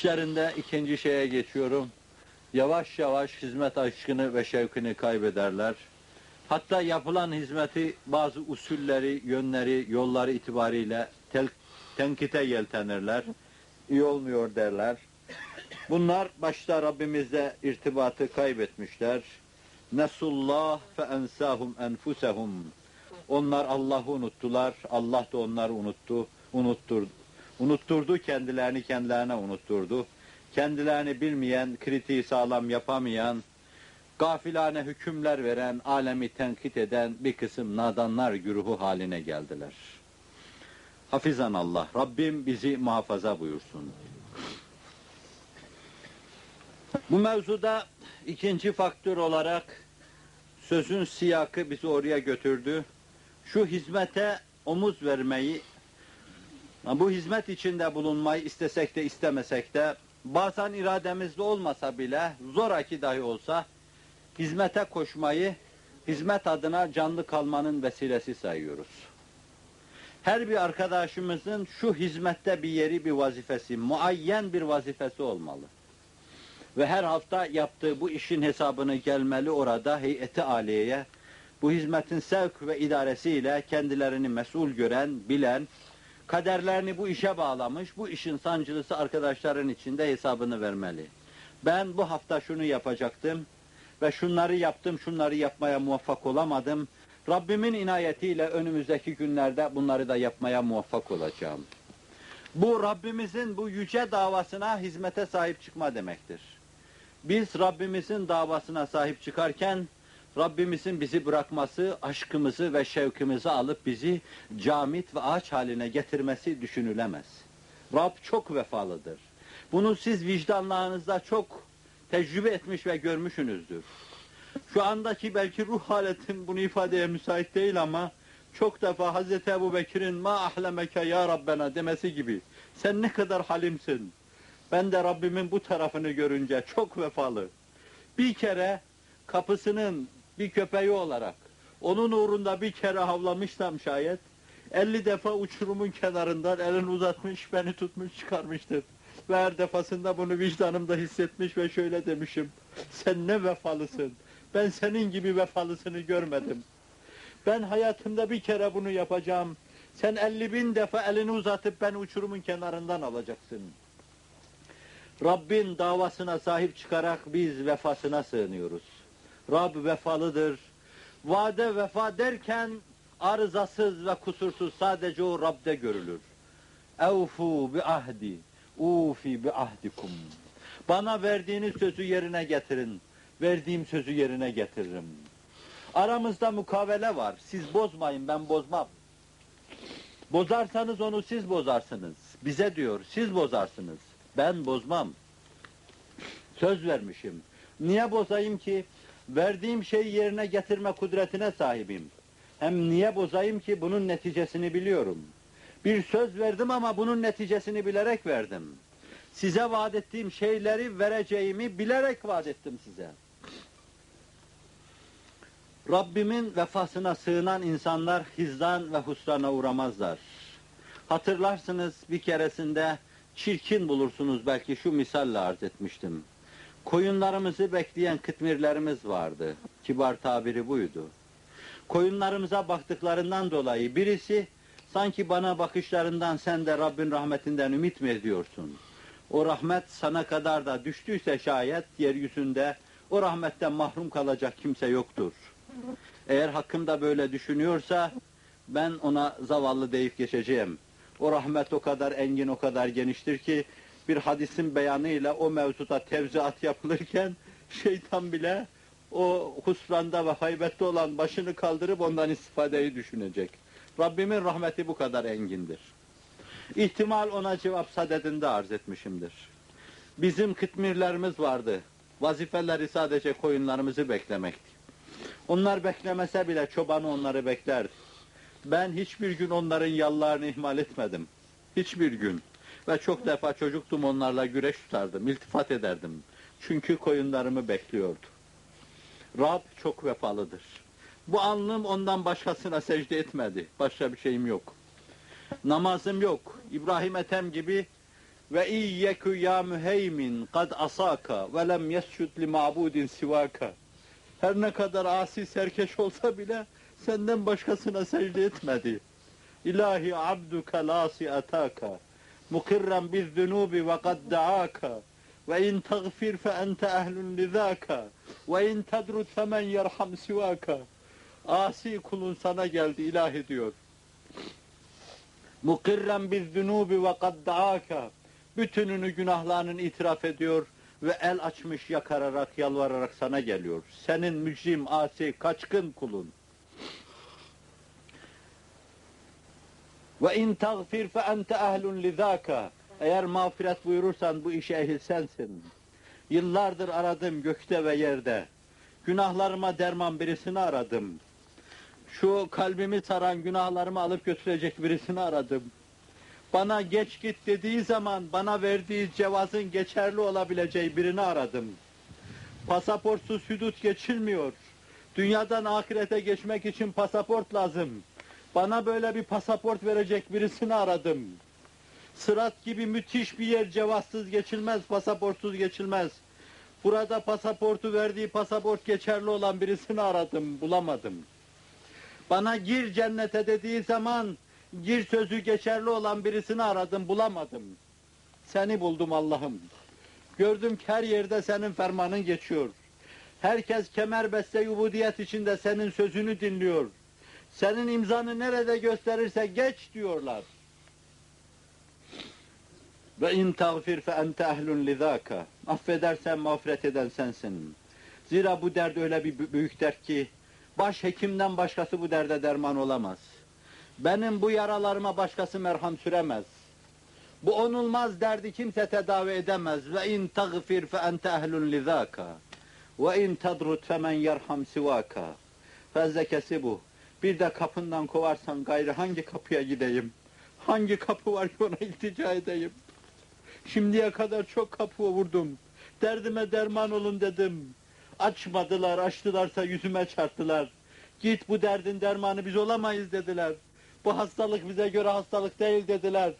İşlerinde ikinci şeye geçiyorum. Yavaş yavaş hizmet aşkını ve şevkini kaybederler. Hatta yapılan hizmeti bazı usulleri, yönleri, yolları itibariyle tel, tenkite yeltenirler. İyi olmuyor derler. Bunlar başta Rabbimizle irtibatı kaybetmişler. Nesullah fe ensahum enfusehum. Onlar Allah'ı unuttular. Allah da onları unuttu, unutturdu. Unutturdu kendilerini kendilerine unutturdu. Kendilerini bilmeyen, kritiği sağlam yapamayan, gafilane hükümler veren, alemi tenkit eden bir kısım nadanlar güruhu haline geldiler. Hafizan Allah, Rabbim bizi muhafaza buyursun. Bu mevzuda ikinci faktör olarak sözün siyakı bizi oraya götürdü. Şu hizmete omuz vermeyi, bu hizmet içinde bulunmayı istesek de istemesek de bazen irademizde olmasa bile zoraki dahi olsa hizmete koşmayı hizmet adına canlı kalmanın vesilesi sayıyoruz. Her bir arkadaşımızın şu hizmette bir yeri, bir vazifesi, muayyen bir vazifesi olmalı. Ve her hafta yaptığı bu işin hesabını gelmeli orada heyeti aliyeye, bu hizmetin sevk ve idaresiyle kendilerini mesul gören, bilen, kaderlerini bu işe bağlamış, bu işin sancılısı arkadaşların içinde hesabını vermeli. Ben bu hafta şunu yapacaktım ve şunları yaptım, şunları yapmaya muvaffak olamadım. Rabbimin inayetiyle önümüzdeki günlerde bunları da yapmaya muvaffak olacağım. Bu Rabbimizin bu yüce davasına hizmete sahip çıkma demektir. Biz Rabbimizin davasına sahip çıkarken Rabbimizin bizi bırakması, aşkımızı ve şevkimizi alıp bizi camit ve ağaç haline getirmesi düşünülemez. Rab çok vefalıdır. Bunu siz vicdanlarınızda çok tecrübe etmiş ve görmüşsünüzdür. Şu andaki belki ruh haletim bunu ifadeye müsait değil ama çok defa Hazreti Ebu Bekir'in ma ahlemeke ya Rabbena demesi gibi sen ne kadar halimsin. Ben de Rabbimin bu tarafını görünce çok vefalı. Bir kere kapısının bir köpeği olarak onun uğrunda bir kere havlamışsam şayet 50 defa uçurumun kenarından elini uzatmış beni tutmuş çıkarmıştır. Ve her defasında bunu vicdanımda hissetmiş ve şöyle demişim. Sen ne vefalısın. Ben senin gibi vefalısını görmedim. Ben hayatımda bir kere bunu yapacağım. Sen 50 bin defa elini uzatıp beni uçurumun kenarından alacaksın. Rabbin davasına sahip çıkarak biz vefasına sığınıyoruz. Rab vefalıdır. Vade vefa derken arızasız ve kusursuz sadece o Rab'de görülür. Evfu bi ahdi, ufi bi ahdikum. Bana verdiğiniz sözü yerine getirin. Verdiğim sözü yerine getiririm. Aramızda mukavele var. Siz bozmayın, ben bozmam. Bozarsanız onu siz bozarsınız. Bize diyor, siz bozarsınız. Ben bozmam. Söz vermişim. Niye bozayım ki? Verdiğim şeyi yerine getirme kudretine sahibim. Hem niye bozayım ki? Bunun neticesini biliyorum. Bir söz verdim ama bunun neticesini bilerek verdim. Size vaat ettiğim şeyleri vereceğimi bilerek vaat ettim size. Rabbimin vefasına sığınan insanlar hizdan ve husrana uğramazlar. Hatırlarsınız bir keresinde çirkin bulursunuz belki şu misalle arz etmiştim. Koyunlarımızı bekleyen kıtmirlerimiz vardı. Kibar tabiri buydu. Koyunlarımıza baktıklarından dolayı birisi sanki bana bakışlarından sen de Rabbin rahmetinden ümit mi ediyorsun? O rahmet sana kadar da düştüyse şayet yeryüzünde o rahmetten mahrum kalacak kimse yoktur. Eğer hakkımda böyle düşünüyorsa ben ona zavallı deyip geçeceğim. O rahmet o kadar engin, o kadar geniştir ki bir hadisin beyanıyla o mevzuda tevziat yapılırken şeytan bile o husranda ve haybette olan başını kaldırıp ondan istifadeyi düşünecek. Rabbimin rahmeti bu kadar engindir. İhtimal ona cevap sadedinde arz etmişimdir. Bizim kıtmirlerimiz vardı. Vazifeleri sadece koyunlarımızı beklemekti. Onlar beklemese bile çobanı onları beklerdi. Ben hiçbir gün onların yallarını ihmal etmedim. Hiçbir gün. Ve çok defa çocuktum onlarla güreş tutardım, iltifat ederdim. Çünkü koyunlarımı bekliyordu. Rab çok vefalıdır. Bu alnım ondan başkasına secde etmedi. Başka bir şeyim yok. Namazım yok. İbrahim Ethem gibi ve iyyeku ya müheymin kad asaka ve lem yescud li ma'budin sivaka. Her ne kadar asi serkeş olsa bile senden başkasına secde etmedi. İlahi abduka lasi ataka. Mukirren biz zunubi ve kad da'aka. Ve in tagfir fe ente ehlun lizaka. Ve in tedrut femen yerham sivaka. Asi kulun sana geldi ilahi diyor. Mukirren biz zunubi ve kad da'aka. Bütününü günahlarının itiraf ediyor ve el açmış yakararak yalvararak sana geliyor. Senin mücrim, asi, kaçkın kulun. Ve in tagfir fe ente ehlun lizaka. Eğer mağfiret buyurursan bu işe ehil sensin. Yıllardır aradım gökte ve yerde. Günahlarıma derman birisini aradım. Şu kalbimi saran günahlarımı alıp götürecek birisini aradım. Bana geç git dediği zaman bana verdiği cevazın geçerli olabileceği birini aradım. Pasaportsuz hudut geçilmiyor. Dünyadan ahirete geçmek için pasaport lazım. Bana böyle bir pasaport verecek birisini aradım. Sırat gibi müthiş bir yer cevazsız geçilmez, pasaportsuz geçilmez. Burada pasaportu verdiği pasaport geçerli olan birisini aradım, bulamadım. Bana gir cennete dediği zaman gir sözü geçerli olan birisini aradım, bulamadım. Seni buldum Allah'ım. Gördüm ki her yerde senin fermanın geçiyor. Herkes kemerbeste ubudiyet içinde senin sözünü dinliyor. Senin imzanı nerede gösterirse geç diyorlar. Ve in tagfir fe ente ehlun lizaka. Affedersen mağfiret eden sensin. Zira bu dert öyle bir bü- büyük dert ki baş hekimden başkası bu derde derman olamaz. Benim bu yaralarıma başkası merham süremez. Bu onulmaz derdi kimse tedavi edemez. Ve in tagfir fe ente ehlun lizaka. Ve in tadrut femen yerham sivaka. Fezlekesi bu. Bir de kapından kovarsan gayrı hangi kapıya gideyim? Hangi kapı var ki ona iltica edeyim? Şimdiye kadar çok kapı vurdum. Derdime derman olun dedim. Açmadılar, açtılarsa yüzüme çarptılar. Git bu derdin dermanı biz olamayız dediler. Bu hastalık bize göre hastalık değil dediler.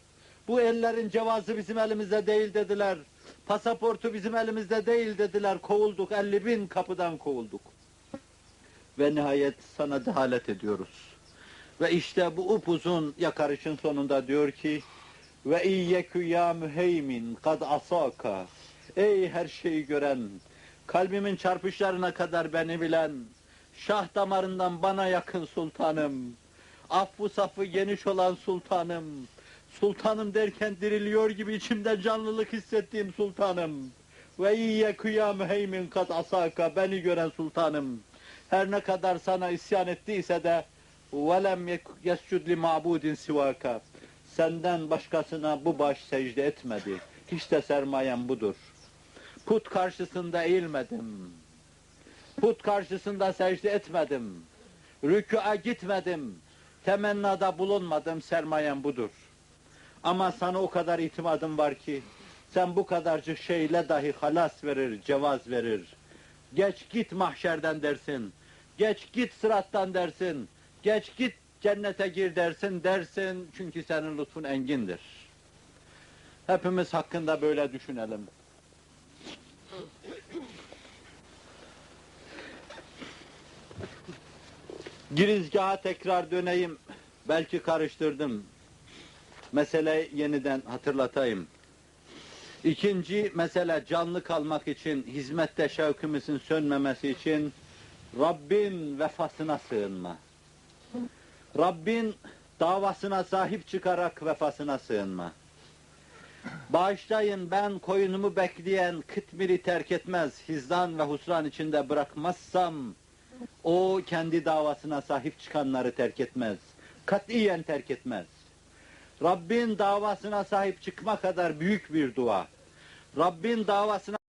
Bu ellerin cevazı bizim elimizde değil dediler. Pasaportu bizim elimizde değil dediler. Kovulduk, 50 bin kapıdan kovulduk. Ve nihayet sana dehalet ediyoruz. Ve işte bu upuzun yakarışın sonunda diyor ki ve iyyekü ya müheymin kad asaka ey her şeyi gören kalbimin çarpışlarına kadar beni bilen şah damarından bana yakın sultanım affı safı geniş olan sultanım sultanım derken diriliyor gibi içimde canlılık hissettiğim sultanım ve iyyekü ya müheymin kad asaka beni gören sultanım her ne kadar sana isyan ettiyse de وَلَمْ يَسْجُدْ لِمَعْبُودٍ سِوَاكَ Senden başkasına bu baş secde etmedi. İşte sermayem budur. Put karşısında eğilmedim. Put karşısında secde etmedim. Rükûa gitmedim. Temennada bulunmadım. Sermayem budur. Ama sana o kadar itimadım var ki sen bu kadarcık şeyle dahi halas verir, cevaz verir. Geç git mahşerden dersin. Geç git sırattan dersin. Geç git cennete gir dersin dersin çünkü senin lütfun engindir. Hepimiz hakkında böyle düşünelim. Girizgaha tekrar döneyim. Belki karıştırdım. Mesele yeniden hatırlatayım. İkinci mesele canlı kalmak için, hizmette şevkimizin sönmemesi için Rabbin vefasına sığınma. Rabbin davasına sahip çıkarak vefasına sığınma. Bağışlayın ben koyunumu bekleyen kıtmiri terk etmez, hizdan ve husran içinde bırakmazsam, o kendi davasına sahip çıkanları terk etmez. Katiyen terk etmez. Rabbin davasına sahip çıkma kadar büyük bir dua. Rabbin davasına